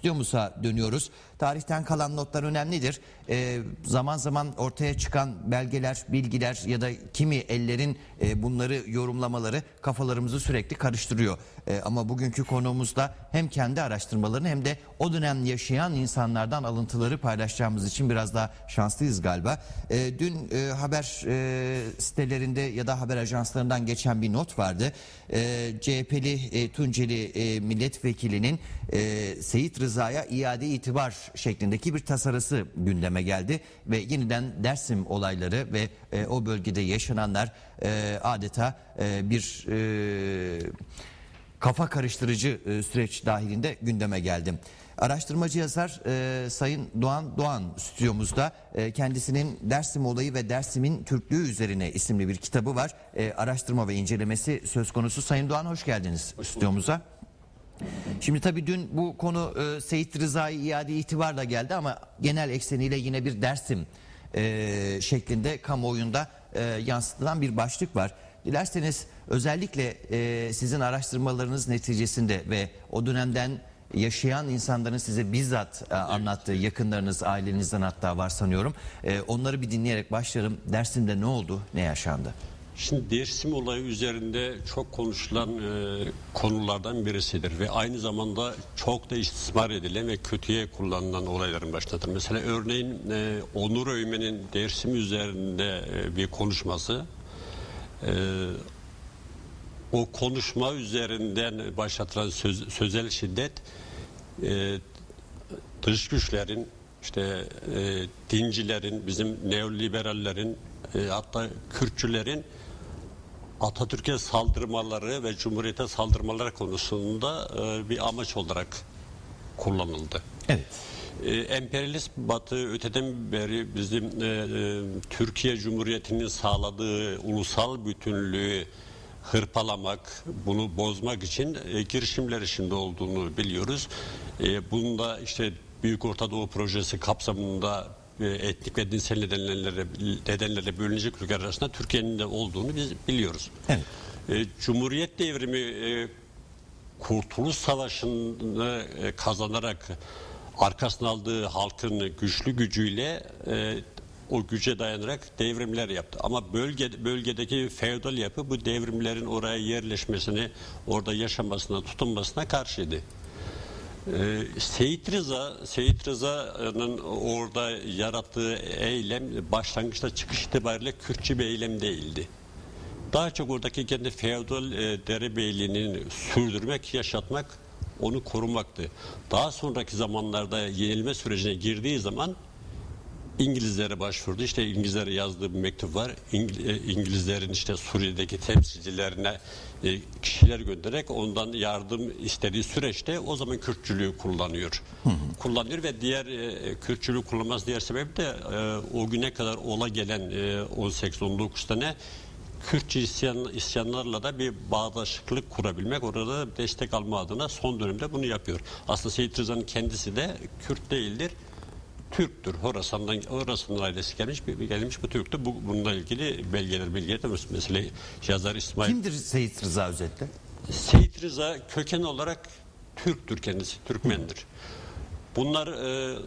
stüdyomuza dönüyoruz. Tarihten kalan notlar önemlidir. Ee, zaman zaman ortaya çıkan belgeler, bilgiler ya da kimi ellerin e, bunları yorumlamaları kafalarımızı sürekli karıştırıyor. Ee, ama bugünkü konuğumuzda hem kendi araştırmalarını hem de o dönem yaşayan insanlardan alıntıları paylaşacağımız için biraz daha şanslıyız galiba. Ee, dün e, haber e, sitelerinde ya da haber ajanslarından geçen bir not vardı. Ee, CHP'li e, Tunceli e, milletvekilinin e, Seyit Rıza'ya iade itibar şeklindeki bir tasarısı gündeme geldi ve yeniden Dersim olayları ve e, o bölgede yaşananlar e, adeta e, bir e, kafa karıştırıcı e, süreç dahilinde gündeme geldi. Araştırmacı yazar e, Sayın Doğan Doğan stüdyomuzda E, kendisinin Dersim olayı ve Dersim'in Türklüğü üzerine isimli bir kitabı var. E, araştırma ve incelemesi söz konusu. Sayın Doğan hoş geldiniz stüdyomuza. Şimdi tabii dün bu konu e, Seyit Rıza'yı iade itibarla geldi ama genel ekseniyle yine bir Dersim e, şeklinde kamuoyunda e, yansıtılan bir başlık var. Dilerseniz özellikle e, sizin araştırmalarınız neticesinde ve o dönemden yaşayan insanların size bizzat e, anlattığı yakınlarınız ailenizden hatta var sanıyorum. E, onları bir dinleyerek başlayalım. Dersim'de ne oldu, ne yaşandı? Şimdi Dersim olayı üzerinde çok konuşulan e, konulardan birisidir ve aynı zamanda çok da istismar edilen ve kötüye kullanılan olayların başındadır. Mesela örneğin e, Onur Öymen'in Dersim üzerinde e, bir konuşması e, o konuşma üzerinden başlatılan söz- sözel şiddet e, dış güçlerin işte e, dincilerin bizim neoliberallerin e, hatta Kürtçülerin Atatürk'e saldırmaları ve Cumhuriyet'e saldırmaları konusunda e, bir amaç olarak kullanıldı. Evet. E, emperyalist Batı öteden beri bizim e, e, Türkiye Cumhuriyeti'nin sağladığı ulusal bütünlüğü hırpalamak, bunu bozmak için e, girişimler içinde olduğunu biliyoruz. E, bunda işte Büyük Orta Doğu Projesi kapsamında e, etnik ve dinsel nedenlerle, nedenlerle bölünecek ülkeler arasında Türkiye'nin de olduğunu biz biliyoruz. Evet. E, Cumhuriyet devrimi e, Kurtuluş Savaşı'nı e, kazanarak arkasına aldığı halkın güçlü gücüyle e, o güce dayanarak devrimler yaptı. Ama bölge bölgedeki feodal yapı bu devrimlerin oraya yerleşmesini, orada yaşamasına, tutunmasına karşıydı. Ee, Seyit Rıza, Seyit Rıza'nın orada yarattığı eylem başlangıçta çıkış itibariyle Kürtçü bir eylem değildi. Daha çok oradaki kendi feodal e, derebeyliğini sürdürmek, yaşatmak, onu korumaktı. Daha sonraki zamanlarda yenilme sürecine girdiği zaman İngilizlere başvurdu. İşte İngilizlere yazdığı bir mektup var. E, İngilizlerin işte Suriye'deki temsilcilerine e, kişiler göndererek ondan yardım istediği süreçte o zaman Kürtçülüğü kullanıyor. Kullanıyor ve diğer e, Kürtçülüğü kullanması diğer sebep de o güne kadar ola gelen e, 18-19 tane Kürtçe isyan, isyanlarla da bir bağdaşıklık kurabilmek, orada destek alma adına son dönemde bunu yapıyor. Aslında Seyit Rıza'nın kendisi de Kürt değildir. Türktür. Horasan'dan Horasan'ın ailesi gelmiş, gelmiş bu Türktü. Bu, bununla ilgili belgeler belgeler de mesela yazar İsmail Kimdir Seyit Rıza özetle? Seyit Rıza köken olarak Türktür kendisi, Türkmendir. Bunlar e,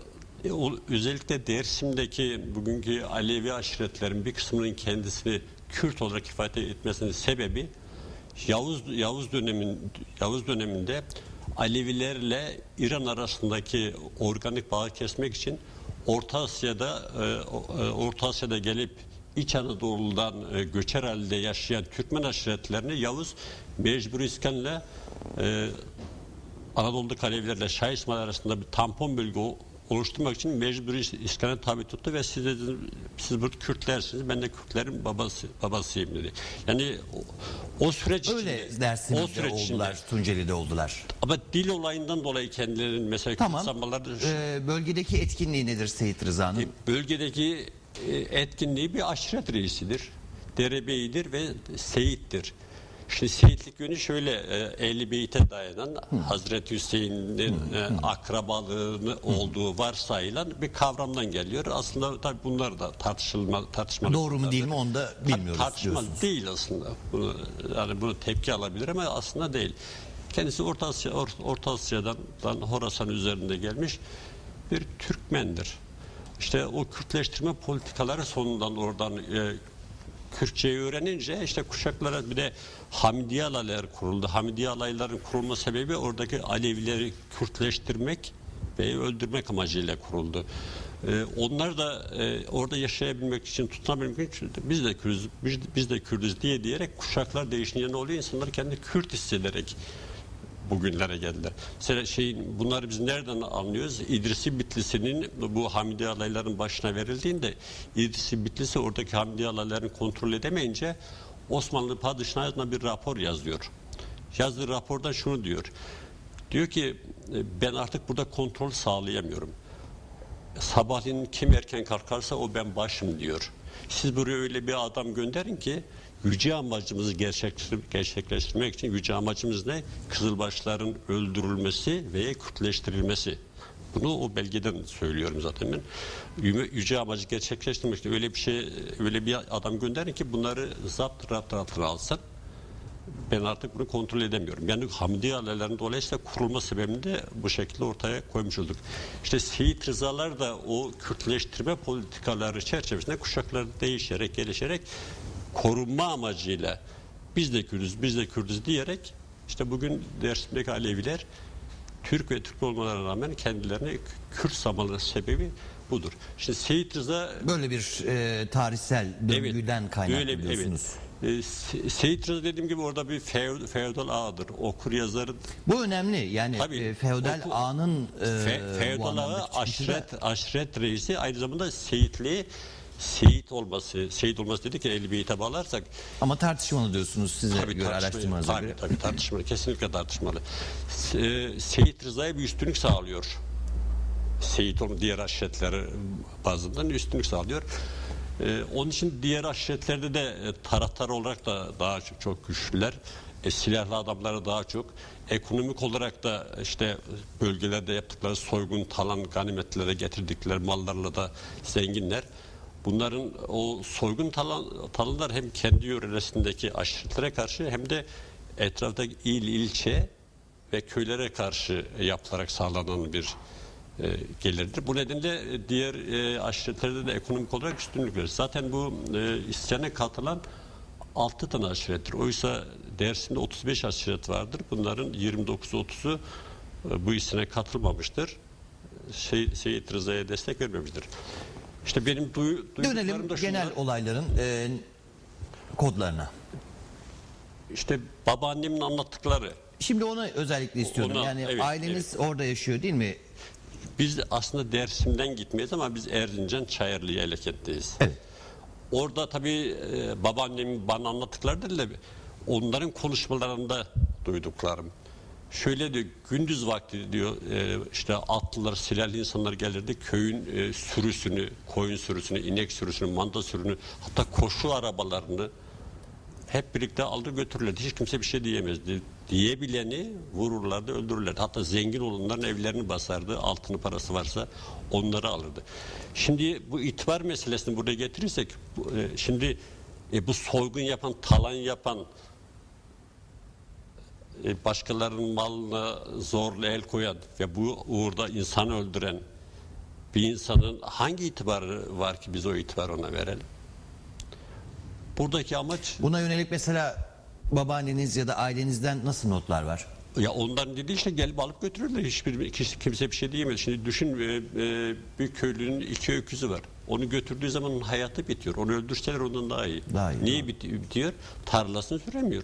özellikle Dersim'deki bugünkü Alevi aşiretlerin bir kısmının kendisini Kürt olarak ifade etmesinin sebebi Yavuz Yavuz dönemin Yavuz döneminde Alevilerle İran arasındaki organik bağı kesmek için Orta Asya'da e, e, Orta Asya'da gelip İç Anadolu'dan e, göçer halde yaşayan Türkmen aşiretlerini Yavuz mecburi iskanla e, Anadolu'daki Alevilerle Şah İsmail arasında bir tampon bölge oluşturmak için mecburi iskana tabi tuttu ve siz dedi, siz burada Kürtlersiniz ben de Kürtlerin babası babasıyım dedi. Yani o, o süreç Öyle içinde, o süreç içinde- oldular, Tunceli'de oldular. ama dil olayından dolayı kendilerinin mesela Tamam. kutsanmaları Ee, bölgedeki etkinliği nedir Seyit Rıza'nın? bölgedeki e, etkinliği bir aşiret reisidir. Derebeyidir ve seyittir. Şimdi seyitlik yönü şöyle e, Ehli Beyt'e dayanan Hazreti Hüseyin'in e, akrabalığını olduğu varsayılan bir kavramdan geliyor. Aslında tabii bunlar da tartışılma tartışmalı. Doğru mu değil mi onu da bilmiyoruz Tartışma diyorsunuz. değil aslında. Bunu, yani bunu tepki alabilir ama aslında değil. Kendisi Orta, Asya, Or- Orta Asya'dan dan Horasan üzerinde gelmiş bir Türkmendir. İşte o Kürtleştirme politikaları sonundan oradan e, Kürtçeyi öğrenince işte kuşaklara bir de Hamidiye alayları kuruldu. Hamidiye alayların kurulma sebebi oradaki Alevileri Kürtleştirmek ve öldürmek amacıyla kuruldu. Ee, onlar da e, orada yaşayabilmek için, tutunabilmek için biz de Kürtüz, biz, biz de Kürtüz diye diyerek kuşaklar değişince ne oluyor? İnsanlar kendini Kürt hissederek bugünlere geldiler. Mesela şeyin bunları biz nereden anlıyoruz? İdrisi Bitlisi'nin bu Hamidi alayların başına verildiğinde İdrisi Bitlisi oradaki Hamidi alayların kontrol edemeyince Osmanlı padişahına bir rapor yazıyor. Yazdığı raporda şunu diyor. Diyor ki e, ben artık burada kontrol sağlayamıyorum. Sabahleyin kim erken kalkarsa o ben başım diyor. Siz buraya öyle bir adam gönderin ki yüce amacımızı gerçekleştir- gerçekleştirmek için yüce amacımız ne? Kızılbaşların öldürülmesi ve Kürtleştirilmesi. Bunu o belgeden söylüyorum zaten ben. Yüce- amacı gerçekleştirmek için öyle bir şey, öyle bir adam gönderin ki bunları zapt rapt altına alsın ben artık bunu kontrol edemiyorum. Yani Hamdi ailelerin dolayısıyla kurulma sebebini de bu şekilde ortaya koymuş olduk. İşte Seyit Rızalar da o Kürtleştirme politikaları çerçevesinde kuşaklar değişerek, gelişerek korunma amacıyla biz de Kürtüz, biz de Kürtüz diyerek işte bugün Dersim'deki Aleviler Türk ve Türk olmalarına rağmen kendilerini Kürt samaları sebebi budur. Şimdi Seyit Rıza Böyle bir e, tarihsel döngüden kaynaklı Böyle bir- diyorsunuz. Evet. Se- Seyit Rıza dediğim gibi orada bir feod- feodal ağadır. Okur yazarın Bu önemli. Yani Tabii. e, feodal Oku- ağanın e, fe, feodal ağı aşiret, aşiret reisi aynı zamanda seyitliği Seyit olması, Seyit olması dedik ya Ehl-i Beyt'e bağlarsak Ama tartışmalı diyorsunuz size tabii göre araştırmanıza tabii, göre. tabii tartışmalı, kesinlikle tartışmalı. Se- Seyit Rıza'ya bir üstünlük sağlıyor. Seyit onun diğer aşiretleri bazından üstünlük sağlıyor. Ee, onun için diğer aşiretlerde de e, taraftar olarak da daha çok, çok güçlüler. E, silahlı adamları daha çok. Ekonomik olarak da işte bölgelerde yaptıkları soygun, talan, ganimetlere getirdikleri mallarla da zenginler. Bunların o soygun talan, talanlar hem kendi yöresindeki aşiretlere karşı hem de etraftaki il, ilçe ve köylere karşı yapılarak sağlanan bir e, gelirdir. Bu nedenle e, diğer e, aşiretlerde de ekonomik olarak üstünlük verir. Zaten bu e, isyana katılan 6 tane aşirettir. Oysa Dersim'de 35 aşiret vardır. Bunların 29-30'u e, bu isyana katılmamıştır. Şey, Seyit Rıza'ya destek vermemiştir. İşte benim duy, duyduklarım Dönelim da genel şunlar. olayların e, kodlarına. İşte babaannemin anlattıkları. Şimdi onu özellikle istiyorum. Ona- yani evet, aileniz orada yaşıyor değil mi? Biz aslında Dersim'den gitmeyiz ama biz Erzincan Çayırlı Yeleket'teyiz. Evet. Orada tabii e, babaannemin bana anlattıkları değil de onların konuşmalarında duyduklarım. Şöyle diyor, gündüz vakti diyor e, işte atlılar, silahlı insanlar gelirdi köyün e, sürüsünü, koyun sürüsünü, inek sürüsünü, manda sürüsünü hatta koşu arabalarını hep birlikte aldı götürürlerdi. Hiç kimse bir şey diyemezdi. Diyebileni vururlardı, öldürürlerdi. Hatta zengin olanların evlerini basardı. Altını parası varsa onları alırdı. Şimdi bu itibar meselesini buraya getirirsek e, şimdi e, bu soygun yapan, talan yapan başkalarının malına zorla el koyan ve bu uğurda insan öldüren bir insanın hangi itibarı var ki biz o itibarı ona verelim? Buradaki amaç Buna yönelik mesela babaanneniz ya da ailenizden nasıl notlar var? Ya onların dediği işte gelip alıp götürürler. Hiçbir kimse bir şey diyemez. Şimdi düşün e, e, bir köylünün iki öküzü var. Onu götürdüğü zaman onun hayatı bitiyor. Onu öldürseler ondan daha iyi. Daha iyi, Niye bitiyor? Tarlasını süremiyor.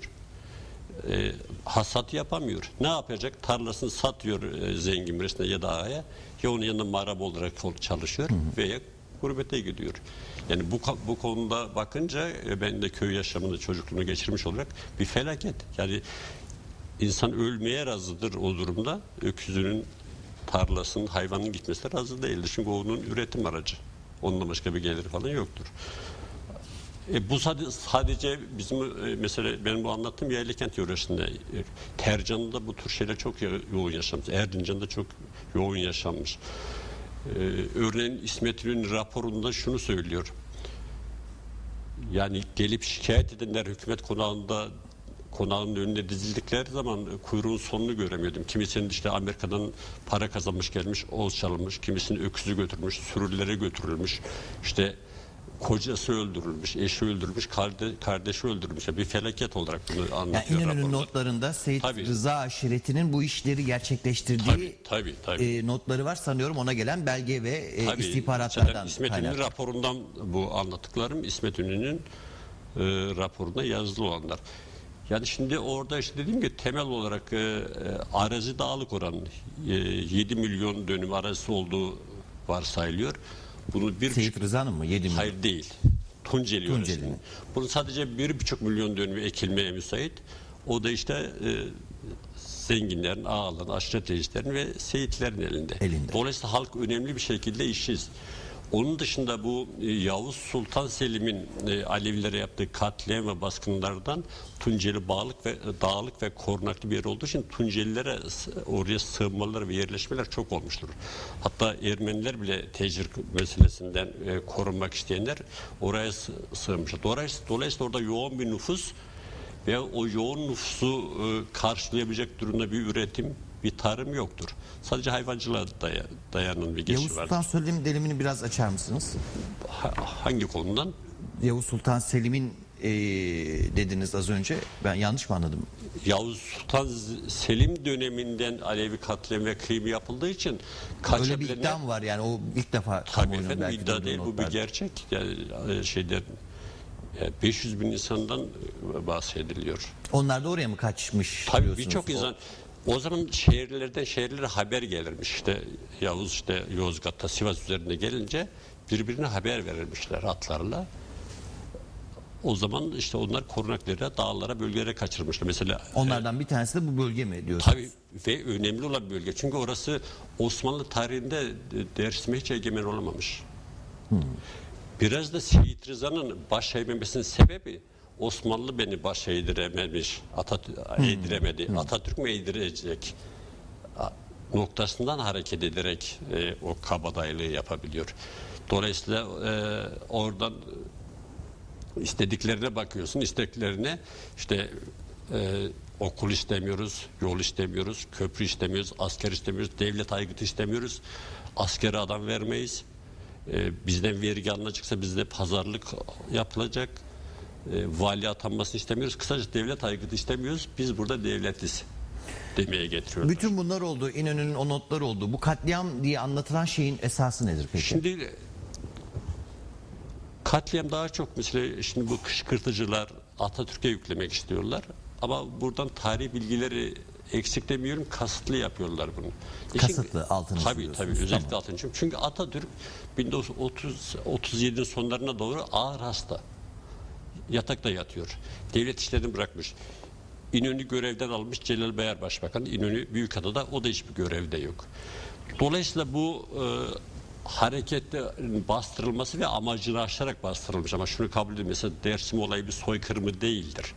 E, hasat yapamıyor. Ne yapacak? Tarlasını satıyor e, zengin birisine ya da ağaya. Ya onun yanında marab olarak çalışıyor veya gurbete gidiyor. Yani bu bu konuda bakınca e, ben de köy yaşamını çocukluğunu geçirmiş olarak bir felaket. Yani İnsan ölmeye razıdır o durumda. Öküzünün tarlasının, hayvanın gitmesine razı değildir. Çünkü onun üretim aracı. Onunla başka bir geliri falan yoktur. E, bu sadece, bizim e, mesela benim bu anlattığım Yerlikent yöresinde e, Tercan'da bu tür şeyler çok yo- yoğun yaşanmış. Erzincan'da çok yoğun yaşanmış. E, örneğin İsmet İnönü'nün raporunda şunu söylüyor. Yani gelip şikayet edenler hükümet konağında konağın önüne dizildikleri zaman kuyruğun sonunu göremiyordum. Kimisinin işte Amerika'dan para kazanmış gelmiş, oğuz çalınmış, kimisinin öküzü götürmüş, sürülere götürülmüş, işte kocası öldürülmüş, eşi öldürülmüş, karde- kardeşi öldürülmüş. Yani bir felaket olarak bunu Yani anlatıyor İnönü'nün raporlar. notlarında Seyit Tabii. Rıza aşiretinin bu işleri gerçekleştirdiği Tabii, tabii, tabii. e, notları var sanıyorum ona gelen belge ve e, Tabii, istihbaratlardan İsmet kaynaklı. raporundan bu anlattıklarım İsmet İnönü'nün e, raporunda yazılı olanlar. Yani şimdi orada işte dediğim gibi temel olarak e, e, arazi dağlık oran e, 7 milyon dönüm arazisi olduğu varsayılıyor. Bunu bir Seyit Rıza'nın mı? 7 milyon. Hayır değil. Tunceli yöresinin. Bunun sadece bir buçuk milyon dönümü ekilmeye müsait. O da işte e, zenginlerin, ağaların, aşiret reislerin ve seyitlerin elinde. Elinde. Dolayısıyla halk önemli bir şekilde işsiz. Onun dışında bu e, Yavuz Sultan Selim'in e, Alevilere yaptığı katliam ve baskınlardan Tunceli bağlık ve e, dağlık ve korunaklı bir yer olduğu için Tuncelilere oraya sığınmalar ve yerleşmeler çok olmuştur. Hatta Ermeniler bile tecir meselesinden korunmak isteyenler oraya sı- sığınmışlar. Dolayısıyla, orada yoğun bir nüfus ve o yoğun nüfusu karşılayabilecek durumda bir üretim, bir tarım yoktur. Sadece hayvancılığa daya- dayanan bir Yavuz geçiş var. Sultan Selim delimini biraz açar mısınız? Ha- hangi konudan? Yavuz Sultan Selim'in e, dediniz az önce. Ben yanlış mı anladım? Yavuz Sultan Selim döneminden Alevi katliam ve kıyımı yapıldığı için Öyle bir kaçabilenler... iddia mı var yani o ilk defa Tabii efendim belki iddia değil bu bir gerçek. Yani e, şeyden e, 500 bin insandan e, bahsediliyor. Onlar da oraya mı kaçmış? Tabii birçok insan o zaman şehirlerden şehirlere haber gelirmiş. İşte Yavuz işte Yozgat'ta Sivas üzerinde gelince birbirine haber verirmişler atlarla. O zaman işte onlar korunaklara, dağlara, bölgelere kaçırmışlar. Mesela Onlardan bir tanesi de bu bölge mi diyorsunuz? Tabii ve önemli olan bir bölge. Çünkü orası Osmanlı tarihinde Dersim'e hiç egemen olamamış. Biraz da Seyit Rıza'nın baş eğmemesinin sebebi Osmanlı beni baş eğdirememiş, Atatürk eğdiremedi. Atatürk mü eğdirecek? Noktasından hareket ederek e, o kabadayılığı yapabiliyor. Dolayısıyla e, oradan istediklerine bakıyorsun. isteklerine işte e, okul istemiyoruz, yol istemiyoruz, köprü istemiyoruz, asker istemiyoruz, devlet aygıtı istemiyoruz. Askere adam vermeyiz. E, bizden vergi alınacaksa bizde pazarlık yapılacak. E, vali atanmasını istemiyoruz. Kısaca devlet aygıtı istemiyoruz. Biz burada devletiz demeye getiriyorlar. Bütün bunlar oldu. İnönü'nün o notlar oldu. Bu katliam diye anlatılan şeyin esası nedir peki? Şimdi katliam daha çok mesela şimdi bu kışkırtıcılar Atatürk'e yüklemek istiyorlar. Ama buradan tarih bilgileri eksik demiyorum kasıtlı yapıyorlar bunu. İşin- Kasıtlı, altını Tabii tabii özellikle Tamam. altını. Çünkü Atatürk 1937'nin sonlarına doğru ağır hasta. Yatakta yatıyor. Devlet işlerini bırakmış. İnönü görevden almış Celal Bayar Başbakan. İnönü Büyükada'da o da hiçbir görevde yok. Dolayısıyla bu e, harekette bastırılması ve amacını aşarak bastırılmış. Ama şunu kabul edin mesela Dersim olayı bir soykırımı değildir.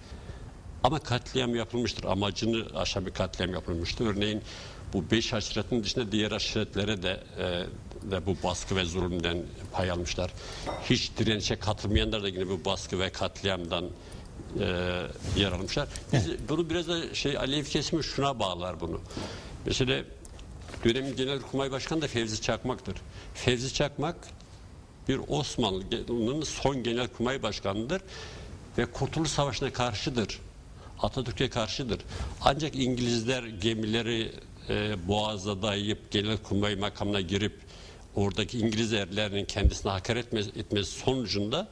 Ama katliam yapılmıştır. Amacını aşan bir katliam yapılmıştır. Örneğin bu beş aşiretin dışında diğer aşiretlere de, e, de bu baskı ve zulümden pay almışlar. Hiç direnişe katılmayanlar da yine bu baskı ve katliamdan e, yer almışlar. Biz, bunu biraz da şey Alevi kesimi şuna bağlar bunu. Mesela dönemin Genelkurmay Başkanı da Fevzi Çakmak'tır. Fevzi Çakmak bir Osmanlı'nın son genelkurmay başkanıdır ve Kurtuluş Savaşı'na karşıdır. Atatürk'e karşıdır. Ancak İngilizler gemileri e, boğaza dayayıp genelkurmay makamına girip oradaki İngiliz erlerinin kendisine hakaret etmesi, etmesi sonucunda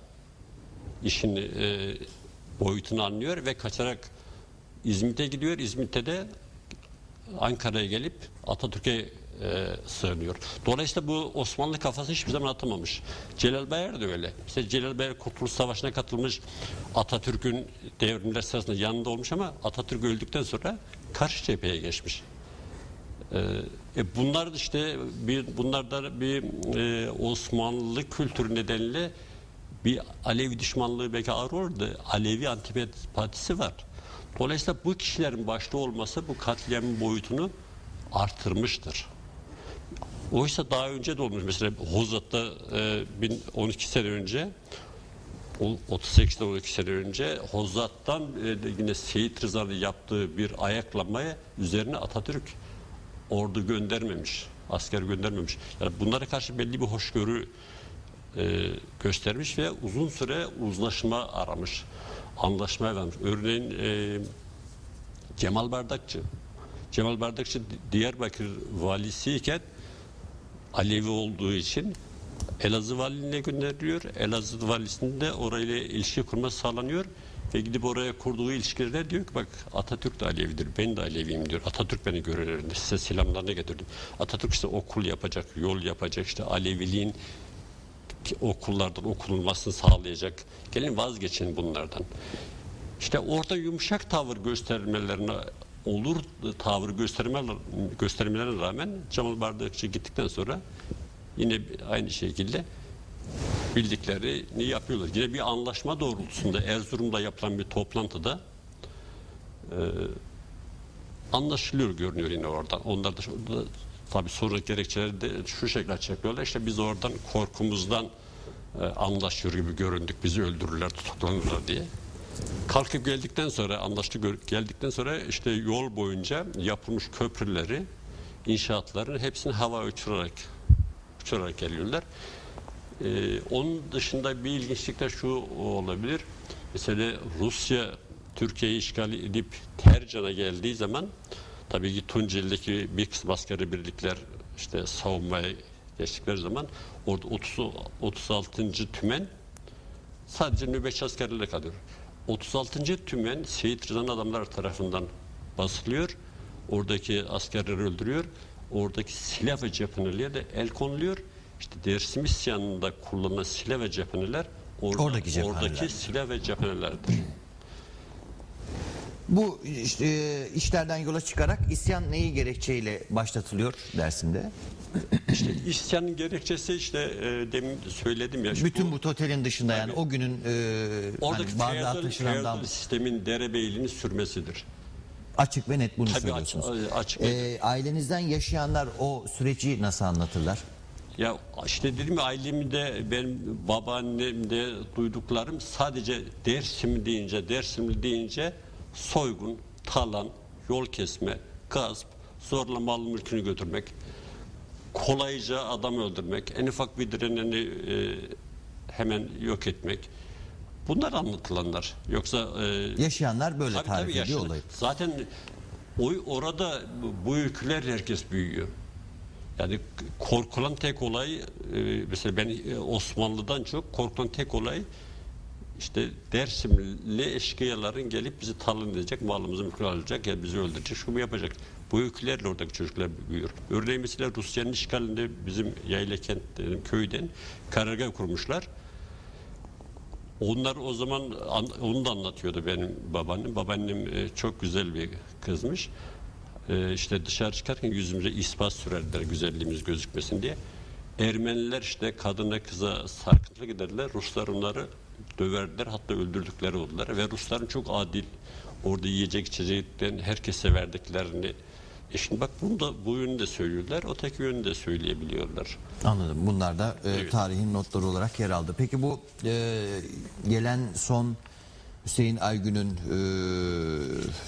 işin e, boyutunu anlıyor ve kaçarak İzmit'e gidiyor. İzmit'te de Ankara'ya gelip Atatürk'e e, sığınıyor. Dolayısıyla bu Osmanlı kafası hiçbir zaman atamamış. Celal Bayar da öyle. İşte Celal Bayar Kurtuluş Savaşı'na katılmış. Atatürk'ün devrimler sırasında yanında olmuş ama Atatürk öldükten sonra karşı cepheye geçmiş. E, e, bunlar işte bir bunlar da bir e, Osmanlı kültürü nedeniyle bir Alevi düşmanlığı belki ağır orada Alevi antipatisi var. Dolayısıyla bu kişilerin başta olması bu katliamın boyutunu artırmıştır. Oysa daha önce de olmuş. Mesela Hozat'ta e, bin- 12 sene önce o 38'den 12 sene önce Hozat'tan e, yine Seyit Rıza'nın yaptığı bir ayaklamaya üzerine Atatürk ordu göndermemiş, asker göndermemiş. Yani bunlara karşı belli bir hoşgörü e, göstermiş ve uzun süre uzlaşma aramış, anlaşma aramış. Örneğin e, Cemal Bardakçı, Cemal Bardakçı Diyarbakır valisiyken Alevi olduğu için Elazığ valiliğine gönderiliyor. Elazığ valisinde orayla ilişki kurma sağlanıyor. Ve gidip oraya kurduğu ilişkilerde diyor ki bak Atatürk de Alevidir, ben de Aleviyim diyor. Atatürk beni görevlerinde size selamlarını getirdim. Atatürk işte okul yapacak, yol yapacak, işte Aleviliğin okullardan okunulmasını sağlayacak. Gelin vazgeçin bunlardan. İşte orada yumuşak tavır göstermelerine olur tavır gösterme, göstermelerine rağmen Cemal Bardakçı gittikten sonra yine aynı şekilde bildiklerini yapıyorlar. Yine bir anlaşma doğrultusunda Erzurum'da yapılan bir toplantıda e, anlaşılıyor görünüyor yine oradan. Onlar da şurada tabii sonraki gerekçeleri de şu şekilde açıklıyorlar. İşte biz oradan korkumuzdan e, anlaşıyor gibi göründük. Bizi öldürürler, tutuklanırlar diye. Kalkıp geldikten sonra anlaştık gör- geldikten sonra işte yol boyunca yapılmış köprüleri, inşaatların hepsini hava uçurarak uçurarak geliyorlar. Ee, onun dışında bir ilginçlik de şu olabilir. Mesela Rusya Türkiye'yi işgal edip Tercan'a geldiği zaman tabii ki Tunceli'deki bir kısım askeri birlikler işte savunmaya geçtikleri zaman orada 30, 36. tümen sadece nöbetçi askerlerle kalıyor. 36. tümen Seyit Rıza'nın adamlar tarafından basılıyor. Oradaki askerleri öldürüyor. Oradaki silah ve cephaneliğe de el konuluyor. İşte Dersim isyanında kullanılan silah ve cephaneler orada, Oradaki cephaneler. oradaki silah ve cephanelerdir. Bu işte, e, işlerden yola çıkarak isyan neyi gerekçeyle başlatılıyor Dersim'de? İşte isyanın gerekçesi işte e, demin söyledim ya. Bütün bu totalin dışında yani o günün e, oradaki hani feodal, sistemin derebeyliğini sürmesidir. açık ve net bunu Tabii söylüyorsunuz. açık- açık ve E, ailenizden yaşayanlar o süreci nasıl anlatırlar? Ya işte dedim ya ailemde benim babaannemde duyduklarım sadece Dersim deyince, Dersimli deyince soygun, talan, yol kesme, gasp, zorla mal mülkünü götürmek, kolayca adam öldürmek, en ufak bir direneni e, hemen yok etmek. Bunlar anlatılanlar. Yoksa e, Yaşayanlar böyle Tabii, tarif tabii, ediyor olayı. Zaten o, orada bu- yükler herkes büyüyor. Yani korkulan tek olay e, mesela ben e, Osmanlı'dan çok korkulan tek olay işte Dersimli eşkıyaların gelip bizi talan edecek, malımızı mülkünü alacak, ya bizi öldürecek, şu mu yapacak. Bu yüklerle oradaki çocuklar büyüyor. Örneğin mesela Rusya'nın işgalinde bizim Yaylakent dedim, köyden karargah kurmuşlar. Onlar o zaman an- onu da anlatıyordu benim babaannem. Babaannem e, çok güzel bir kızmış. E, işte dışarı çıkarken yüzümüze ispat sürerdiler güzelliğimiz gözükmesin diye. Ermeniler işte kadına kıza sarkıntılı giderler. Ruslar onları döverdiler hatta öldürdükleri oldular. Ve Rusların çok adil orada yiyecek içecekten herkese verdiklerini e şimdi bak bunu da bu yönü de söylüyorlar. Öteki yönü de söyleyebiliyorlar. Anladım. Bunlar da e, Evet. tarihin notları olarak yer aldı. Peki bu e, gelen son Hüseyin Aygün'ün e,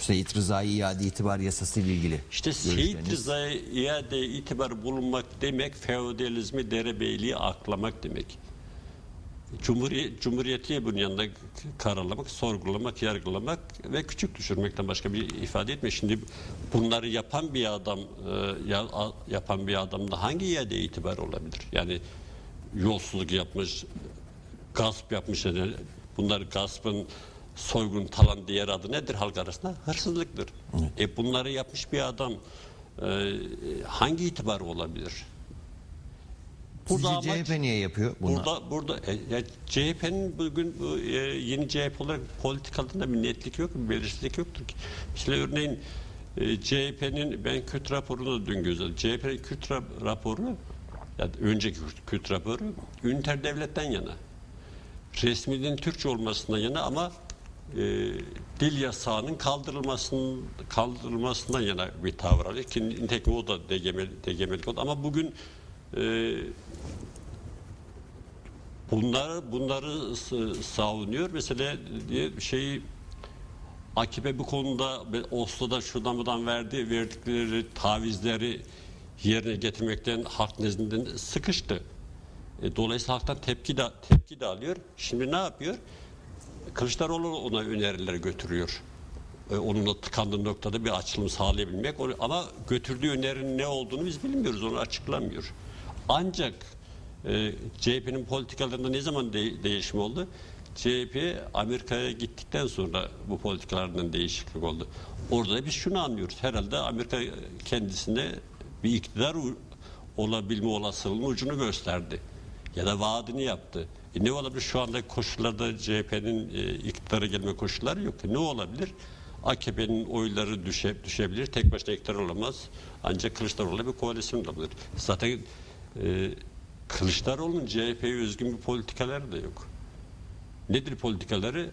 Seyit Rıza'yı iade itibar yasası ile ilgili İşte Seyit. Rıza'ya iade itibar bulunmak demek feodalizmi derebeyliği aklamak demek. Cumhuriyet, cumhuriyeti bunun yanında karalamak, sorgulamak, yargılamak ve küçük düşürmekten başka bir ifade etmiyor. Şimdi bunları yapan bir adam e, ya- yapan bir adamda hangi iade itibar olabilir? Yani yolsuzluk yapmış, gasp yapmış. Yani bunlar gaspın soygun talan diğer adı nedir halk arasında? Hırsızlıktır. E bunları yapmış bir adam e, hangi itibarı olabilir? Sizce Burada amaç- CHP niye yapıyor bunu? Burada burada e, ya CHP'nin bugün bu, e, yeni CHP olarak politikalarında bir netlik yok, bir belirsizlik yoktur ki. Mesela örneğin e, CHP'nin ben Kürt raporunu dün gözledim. CHP'nin Kürt ra- raporu ya önceki Kürt, Kürt raporu üniter devletten yana. Resmi dilin Türkçe olmasından yana ama e, dil yasağının kaldırılmasının kaldırılmasından yana bir tavır alıyor. Ki nitekim o da degemel, degemelik oldu. Ama bugün e, bunları bunları savunuyor. Mesela diye şeyi AKP bu konuda Oslo'da şuradan buradan verdiği verdikleri tavizleri yerine getirmekten halk nezdinde sıkıştı. E, dolayısıyla halktan tepki de tepki de alıyor. Şimdi ne yapıyor? Kılıçdaroğlu ona öneriler götürüyor. E, onunla tıkandığı noktada bir açılım sağlayabilmek. Ama götürdüğü önerinin ne olduğunu biz bilmiyoruz. Onu açıklamıyor. Ancak e, CHP'nin politikalarında ne zaman de- değişim oldu? CHP Amerika'ya gittikten sonra bu politikalarından değişiklik oldu. Orada biz şunu anlıyoruz. Herhalde Amerika kendisine bir iktidar olabilme olasılığının ucunu gösterdi. Ya da vaadini yaptı. E ne olabilir? Şu anda koşullarda CHP'nin e, iktidara gelme koşulları yok. E ne olabilir? AKP'nin oyları düşe, düşebilir. Tek başına iktidar olamaz. Ancak Kılıçdaroğlu'yla bir koalisyon olabilir. Zaten e, Kılıçdaroğlu'nun CHP'ye özgün bir politikaları da yok. Nedir politikaları?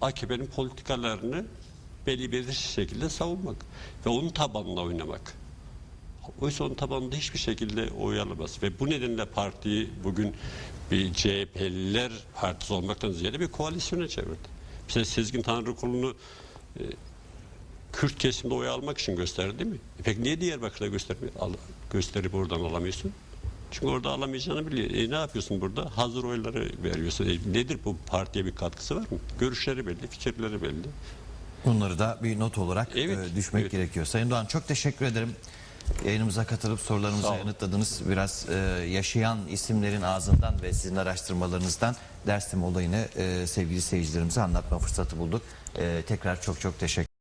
AKP'nin politikalarını belli bir şekilde savunmak ve onun tabanına oynamak. Oysa onun tabanında hiçbir şekilde oy alamaz. Ve bu nedenle partiyi bugün bir CHP'liler partisi olmaktan ziyade bir koalisyona çevirdi. Mesela Sezgin Tanrıkulu'nu e, Kürt kesimde oy almak için gösterdi değil mi? E peki niye Diyarbakır'da göstermiyor, al, gösterip oradan alamıyorsun? Çünkü orada alamayacağını biliyor. E ne yapıyorsun burada? Hazır oyları veriyorsun. E nedir bu partiye bir katkısı var mı? Görüşleri belli, fikirleri belli. Bunları da bir not olarak Evet, e, düşmek evet. gerekiyor. Sayın Doğan çok teşekkür ederim. Yayınımıza katılıp sorularımızı yanıtladınız. Biraz e, yaşayan isimlerin ağzından ve sizin araştırmalarınızdan Dersim olayını e, sevgili seyircilerimize anlatma fırsatı bulduk. E, tekrar çok çok teşekkür